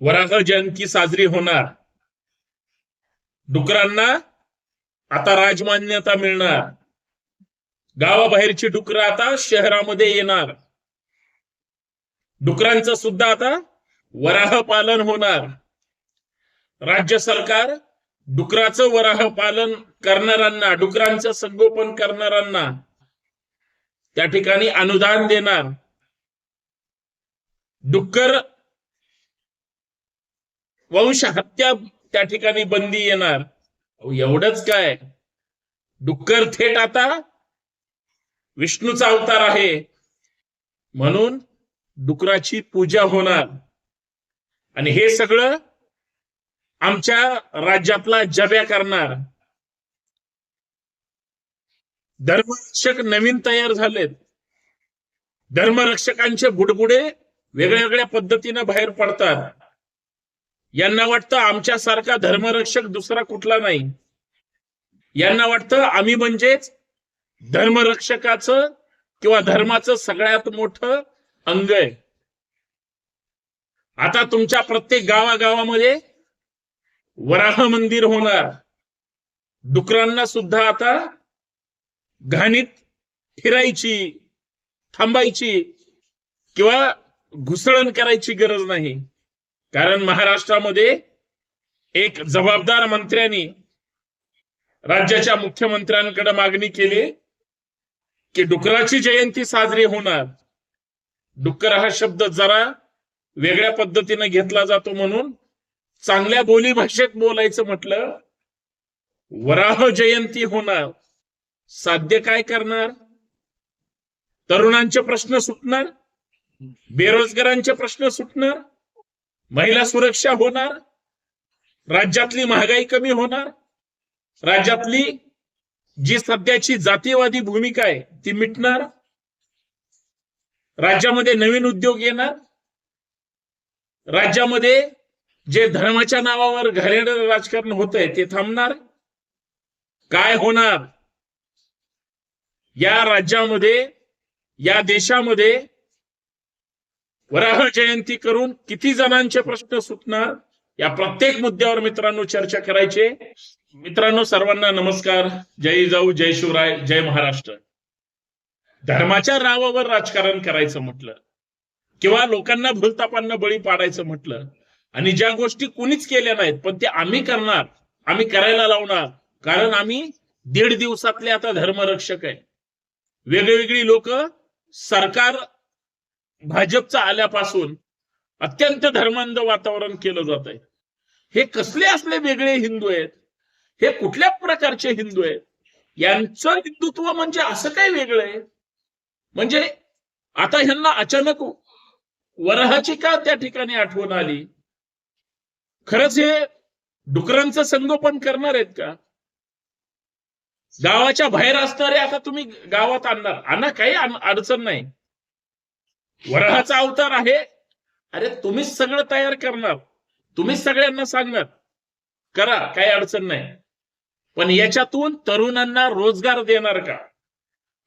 वराह जयंती साजरी होणार. डुकरांना आता राजमान्यता मिळणार. गावाबाहेरची डुकरं आता शहरामध्ये येणार. डुकरांचं सुद्धा आता वराह पालन होणार. राज्य सरकार डुकराचं वराह पालन करणाऱ्यांना डुकरांचं संगोपन करणाऱ्यांना त्या ठिकाणी अनुदान देणार. डुक्कर वंश हत्या त्या ठिकाणी बंदी येणार. एवढंच काय? डुक्कर थेट आता विष्णूचा अवतार आहे. म्हणून डुकराची पूजा होणार. आणि हे सगळं आमच्या राज्यातला जब्या करणार. धर्मरक्षक नवीन तयार झालेत. धर्मरक्षकांचे बुडबुडे वेगळ्या वेगळ्या पद्धतीनं बाहेर पडतात. यांना वाटतं आमच्यासारखा धर्मरक्षक दुसरा कुठला नाही. यांना वाटतं आम्ही म्हणजेच धर्मरक्षकाचं किंवा धर्माचं सगळ्यात मोठं अंग आहे. आता तुमच्या प्रत्येक गावागावामध्ये वराह मंदिर होणार. डुकरांना सुद्धा आता घाणीत फिरायची थांबायची किंवा घुसळण करायची गरज नाही. कारण महाराष्ट्रामध्ये एक जबाबदार मंत्र्यांनी राज्याच्या मुख्यमंत्र्यांकडे मागणी केली की डुकराची जयंती साजरी होणार. डुक्कर हा शब्द जरा वेगळ्या पद्धतीने घेतला जातो म्हणून चांगल्या बोली भाषेत बोलायचं म्हटलं वराह जयंती होणार. साध्य काय करणार? तरुणांचे प्रश्न सुटणार? बेरोजगारांचे प्रश्न सुटणार? महिला सुरक्षा होणार राज्यातली महागाई कमी होणार राज्यातली जी सध्याची जातीवादी भूमिका आहे ती मिटणार राज्यामध्ये नवीन उद्योग येणार राज्यामध्ये जे धर्माच्या नावावर घाणेरडं राजकारण होत आहे ते थांबणार. काय होणार? या राज्यामध्ये या देशामध्ये वराह जयंती करून किती जणांचे प्रश्न सुटणार या प्रत्येक मुद्द्यावर मित्रांनो चर्चा करायचे. मित्रांनो सर्वांना नमस्कार. जय जाऊ जय शिवराय जय महाराष्ट्र. धर्माच्या नावावर राजकारण करायचं म्हटलं किंवा लोकांना भूलतापांना बळी पाडायचं म्हटलं आणि ज्या गोष्टी कुणीच केल्या नाहीत पण ते आम्ही करणार आम्ही करायला लावणार कारण आम्ही दीड दिवसातले आता धर्मरक्षक आहे. वेगवेगळी लोक सरकार भाजपचं आल्यापासून अत्यंत धर्मांध वातावरण केलं जात आहे. हे कसले असले वेगळे हिंदू आहेत? हे कुठल्या प्रकारचे हिंदू आहेत? यांचं हिंदुत्व म्हणजे असं काय वेगळं आहे? म्हणजे आता ह्यांना अचानक वराहाची का त्या ठिकाणी आठवण आली? खरंच हे डुकरांचं संगोपन करणार आहेत का? गावाच्या बाहेर असणारे आता तुम्ही गावात आणणार. आणा काही अडचण नाही. वराहाचा अवतार आहे. अरे तुम्हीच सगळं तयार करणार. तुम्हीच सगळ्यांना सांगणार. करा काही अडचण नाही. पण याच्यातून तरुणांना रोजगार देणार का?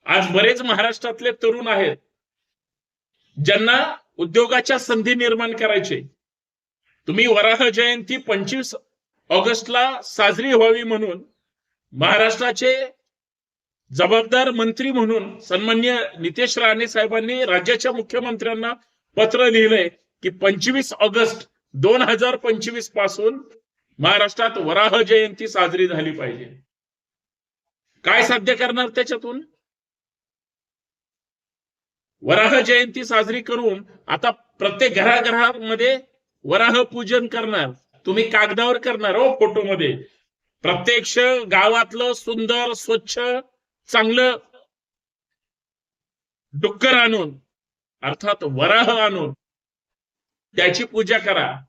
आज बरेच महाराष्ट्रातले तरुण आहेत. ज्यांना उद्योगाच्या संधी निर्माण करायचे. तुम्ही वराह जयंती पंचवीस ऑगस्टला साजरी व्हावी म्हणून महाराष्ट्राचे जबाबदार मंत्री म्हणून सन्मान्य नितेश राणे साहेबांनी राज्याच्या मुख्यमंत्र्यांना पत्र लिहिलंय की पंचवीस ऑगस्ट दोन हजार पंचवीसपासून महाराष्ट्रात वराह जयंती साजरी झाली पाहिजे. काय साध्य करणार त्याच्यातून? वराह जयंती साजरी करून आता प्रत्येक घराघरामध्ये वराह पूजन करणार. तुम्ही कागदावर करणार हो फोटोमध्ये. प्रत्यक्ष गावातलं सुंदर स्वच्छ चांगलं डुक्कर आणून अर्थात वराह आणून त्याची पूजा करा.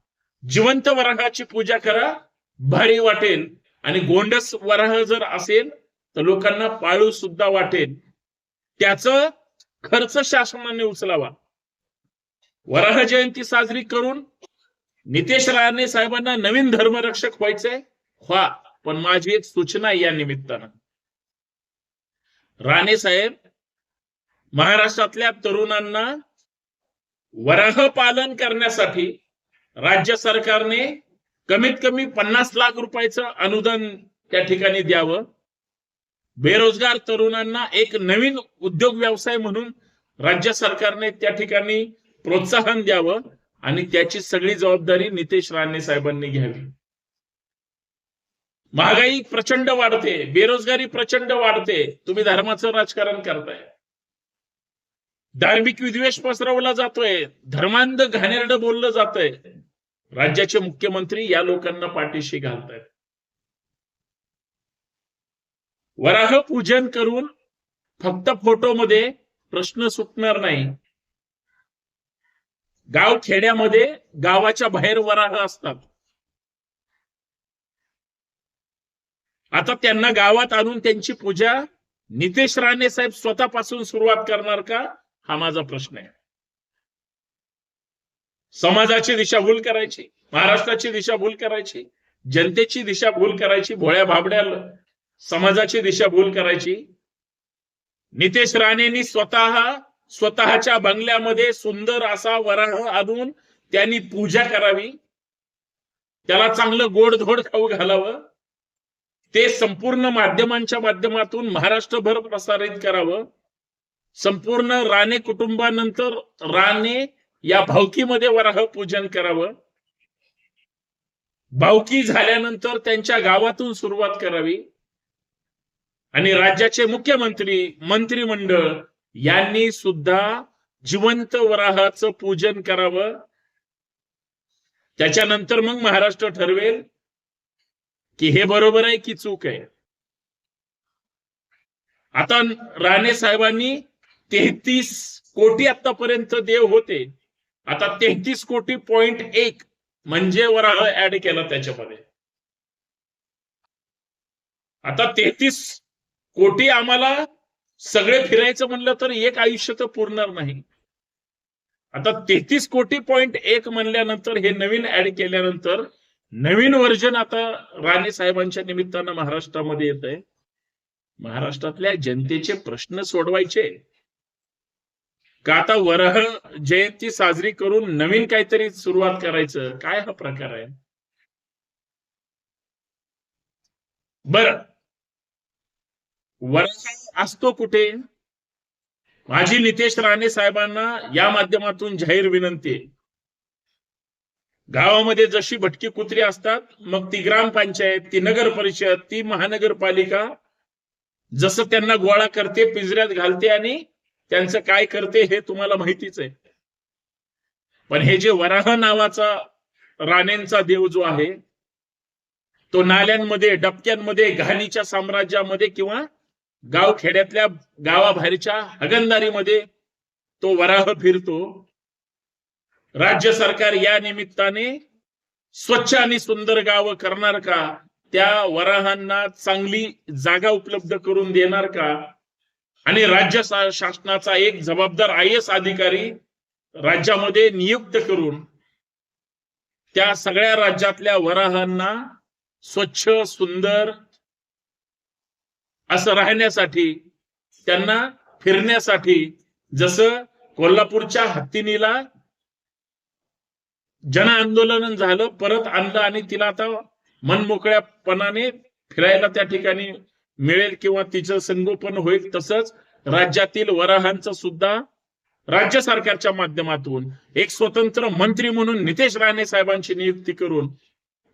जिवंत वराहाची पूजा करा भारी वाटेल. आणि गोंडस वराह जर असेल तर लोकांना पाळू सुद्धा वाटेल. त्याच खर्च शासनाने उचलावा. वराह जयंती साजरी करून नितेश राणे साहेबांना नवीन धर्मरक्षक व्हायचंय. व्हा पण माझी एक सूचना या निमित्तानं. राणे साहेब महाराष्ट्रातल्या तरुणांना वराह पालन करण्यासाठी राज्य सरकारने कमीत कमी पन्नास लाख रुपयाचं अनुदान त्या ठिकाणी द्यावं. बेरोजगार तरुणांना एक नवीन उद्योग व्यवसाय म्हणून राज्य सरकारने त्या ठिकाणी प्रोत्साहन द्यावं आणि त्याची सगळी जबाबदारी नितेश राणे साहेबांनी घ्यावी. महागाई प्रचंड वाढते बेरोजगारी प्रचंड वाढते. तुम्ही धर्माचं राजकारण करताय. धार्मिक विद्वेष पसरवला जातोय. धर्मांध घाणेरड बोललं जातंय. राज्याचे मुख्यमंत्री या लोकांना पाठीशी घालतायत. वराह पूजन करून फक्त फोटोमध्ये प्रश्न सुटणार नाही. गाव खेड्यामध्ये गावाच्या बाहेर वराह असतात. आता त्यांना गावात आणून त्यांची पूजा नितेश राणे साहेब स्वतःपासून सुरुवात करणार का? हा माझा प्रश्न आहे. समाजाची दिशाभूल करायची महाराष्ट्राची दिशाभूल करायची जनतेची दिशाभूल करायची भोळ्या भाबड्या समाजाची दिशाभूल करायची. नितेश राणेंनी स्वतः स्वतःच्या बंगल्यामध्ये सुंदर असा वराह आणून त्यांनी पूजा करावी. त्याला चांगलं गोडधोड खाऊ घालावं. ते संपूर्ण माध्यमांच्या माध्यमातून महाराष्ट्रभर प्रसारित करावं. संपूर्ण राणे कुटुंबानंतर राणे या भावकीमध्ये वराह पूजन करावं. भावकी झाल्यानंतर त्यांच्या गावातून सुरुवात करावी. आणि राज्याचे मुख्यमंत्री मंत्रिमंडळ यांनी सुद्धा जिवंत वराहाचं पूजन करावं. त्याच्यानंतर मग महाराष्ट्र ठरवेल. की हे बरोबर आहे की चूक आहे? आता राणे साहेबांनी तेहतीस कोटी आतापर्यंत देव होते. आता तेहतीस कोटी पॉइंट एक म्हणजे वराह ऍड केला त्याच्यामध्ये. आता तेहतीस कोटी आम्हाला सगळे फिरायचं म्हणलं तर एक आयुष्य तर पुरणार नाही. आता तेहतीस कोटी पॉइंट एक म्हणल्यानंतर हे नवीन ऍड केल्यानंतर नवीन व्हर्जन आता राणे साहेबांच्या निमित्तानं महाराष्ट्रामध्ये येत आहे महाराष्ट्रातल्या जनतेचे प्रश्न सोडवायचे. का आता वरह जयंती साजरी करून नवीन काहीतरी सुरुवात करायचं? काय हा प्रकार आहे? बर. वरह असतो कुठे? माझी नितेश राणे साहेबांना या माध्यमातून जाहीर विनंती आहे. गावामध्ये जशी भटकी कुत्री असतात मग ती ग्रामपंचायत ती नगर परिषद ती महानगरपालिका जसं त्यांना गोळा करते पिंजऱ्यात घालते आणि त्यांचं काय करते हे तुम्हाला माहितीच आहे. पण हे जे वराह नावाचा राणेंचा देव जो आहे तो नाल्यांमध्ये डबक्यांमध्ये घाणीच्या साम्राज्यामध्ये किंवा गाव खेड्यातल्या गावाबाहेरच्या हगणदारीमध्ये तो वराह फिरतो. राज्य सरकार या निमित्ताने स्वच्छ आणि सुंदर गावं करणार का? त्या वराहांना चांगली जागा उपलब्ध करून देणार का? आणि राज्य शासनाचा एक जबाबदार आय एस अधिकारी राज्यामध्ये नियुक्त करून त्या सगळ्या राज्यातल्या वराहांना स्वच्छ सुंदर असं राहण्यासाठी त्यांना फिरण्यासाठी जसं कोल्हापूरच्या हत्तीनीला जन आंदोलन झालं परत आणलं आणि तिला आता मनमोकळ्यापणाने फिरायला त्या ठिकाणी मिळेल किंवा तिचं संगोपन होईल तसंच राज्यातील वराहांचं सुद्धा राज्य सरकारच्या माध्यमातून एक स्वतंत्र मंत्री म्हणून नितेश राणे साहेबांची नियुक्ती करून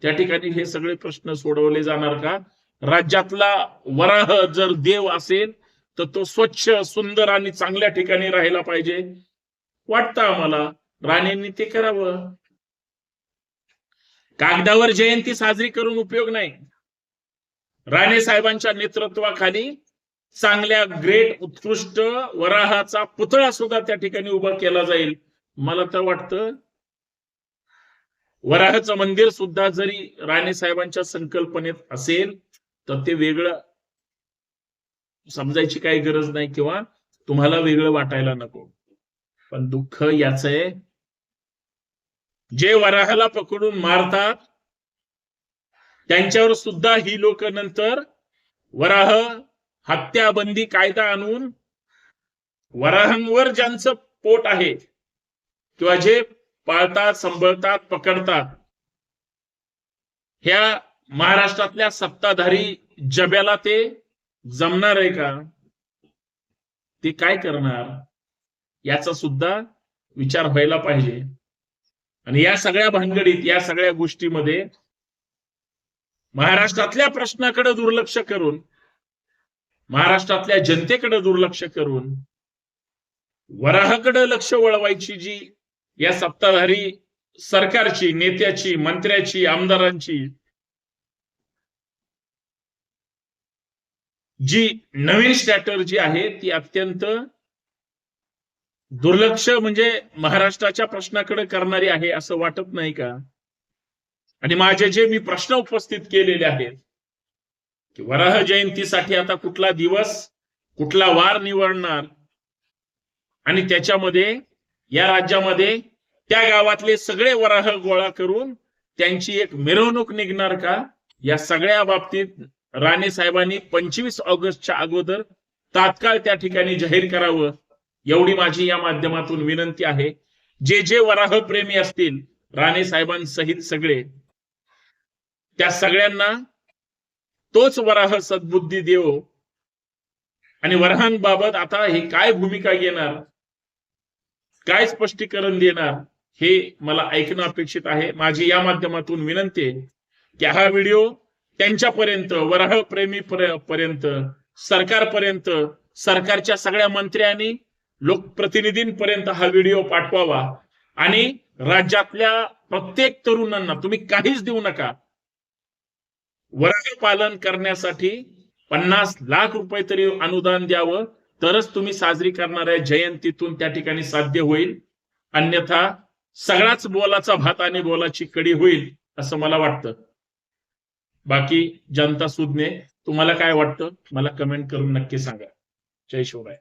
त्या ठिकाणी हे सगळे प्रश्न सोडवले जाणार का? राज्यातला वराह जर देव असेल तर तो स्वच्छ सुंदर आणि चांगल्या ठिकाणी राहायला पाहिजे. वाटतं आम्हाला. राणेंनी ते करावं. कागदावर जयंती साजरी करून उपयोग नाही. राणे साहेबांच्या नेतृत्वाखाली चांगल्या ग्रेट उत्कृष्ट वराहाचा पुतळा सुद्धा त्या ठिकाणी उभा केला जाईल. मला तर वाटतं वराहाचं मंदिर सुद्धा जरी राणे साहेबांच्या संकल्पनेत असेल तर ते वेगळं समजायची काही गरज नाही किंवा तुम्हाला वेगळं वाटायला नको. पण दुःख याच आहे जे वराहाला पकडून मारतात त्यांच्यावर सुद्धा ही लोक नंतर वराह हत्याबंदी कायदा आणून वराहांवर ज्यांचं पोट आहे किंवा जे पाळतात संभळतात पकडतात ह्या महाराष्ट्रातल्या सत्ताधारी जब्याला ते जमणार आहे का? ते काय करणार? याचा सुद्धा विचार व्हायला पाहिजे. आणि या सगळ्या भानगडीत या सगळ्या गोष्टीमध्ये महाराष्ट्रातल्या प्रश्नाकडे दुर्लक्ष करून महाराष्ट्रातल्या जनतेकडे दुर्लक्ष करून वराहाकडे लक्ष वळवायची जी या सत्ताधारी सरकारची नेत्याची मंत्र्याची आमदारांची जी नवीन स्ट्रॅटर्जी आहे ती अत्यंत दुर्लक्ष म्हणजे महाराष्ट्राच्या प्रश्नाकडे करणारी आहे असं वाटत नाही का? आणि माझे जे मी प्रश्न उपस्थित केलेले आहेत की वराह जयंतीसाठी आता कुठला दिवस कुठला वार निवडणार? आणि त्याच्यामध्ये या राज्यामध्ये त्या गावातले सगळे वराह गोळा करून त्यांची एक मिरवणूक निघणार का? या सगळ्या बाबतीत राणे साहेबांनी पंचवीस ऑगस्टच्या अगोदर तात्काळ त्या ठिकाणी जाहीर करावं. एवढी माझी या माध्यमातून विनंती आहे. जे जे वराह प्रेमी असतील राणे साहेबांसहित सगळे त्या सगळ्यांना तोच वराह सद्बुद्धी देव आणि वराहांबाबत आता हे काय भूमिका घेणार काय स्पष्टीकरण देणार हे मला ऐकणं अपेक्षित आहे. माझी या माध्यमातून विनंती आहे की हा व्हिडिओ त्यांच्यापर्यंत वराह प्रेमी पर्यंत सरकारपर्यंत सरकारच्या सगळ्या मंत्र्यांनी लोकप्रतिनिधींपर्यंत हा व्हिडिओ पाठवावा. आणि राज्यातल्या प्रत्येक तरुणांना तुम्ही काहीच देऊ नका. वर्ग पालन करण्यासाठी पन्नास लाख रुपये तरी अनुदान द्यावं तरच तुम्ही साजरी करणाऱ्या जयंतीतून त्या ठिकाणी साध्य होईल. अन्यथा सगळाच बोलाचा भात आणि बोलाची कडी होईल असं मला वाटतं. बाकी जनता सुज्ञे तुम्हाला काय वाटतं? मला कमेंट करून नक्की सांगा. जय शिवराय.